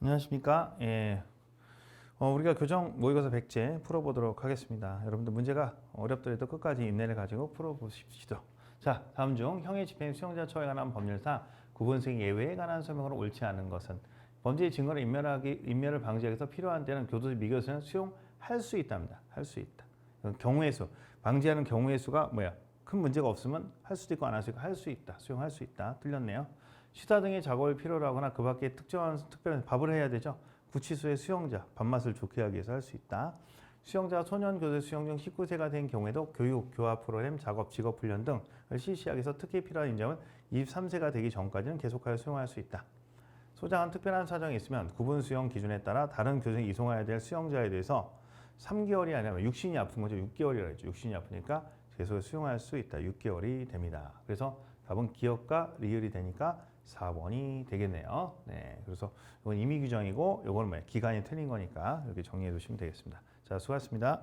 안녕하십니까? 예. 어, 우리가 교정 모의고사 백제 풀어보도록 하겠습니다. 여러분들 문제가 어렵더라도 끝까지 인내를 가지고 풀어보십시오. 자, 다음 중 형의 집행 수용자 처에 관한 법률상 구분성 예외에 관한 설명으로 옳지 않은 것은 범죄의 증거를 인멸하기 인멸을 방지하기 위해서 필요한 때는 교도소 미교수는 수용할 수 있답니다. 할 수 있다. 경우의 수 방지하는 경우의 수가 뭐야? 큰 문제가 없으면 할 수도 있고 안 할 수 있고 할 수 있다. 수용할 수 있다. 틀렸네요. 시다 등의 작업을 필요로 하거나 그 밖에 특정한 특별한 밥을 해야 되죠. 구치소의 수용자 밥맛을 좋게 하기 위해서 할 수 있다. 수용자 소년 교대 수용 중 19세가 된 경우에도 교육, 교화 프로그램, 작업, 직업 훈련 등을 실시하기 위해서 특히 필요한 인정은 23세가 되기 전까지는 계속하여 수용할 수 있다. 소장한 특별한 사정이 있으면 구분 수용 기준에 따라 다른 교정에 이송해야 될 수용자에 대해서 3개월이 아니라 육신이 아픈 거죠. 6개월이라 했죠. 육신이 아프니까 계속 수용할 수 있다. 6개월이 됩니다. 그래서 답은 기업과 리을이 되니까 4번이 되겠네요. 네. 그래서 이건 임의 규정이고 이거는 뭐야? 기간이 틀린 거니까 이렇게 정리해 두시면 되겠습니다. 자, 수고하셨습니다.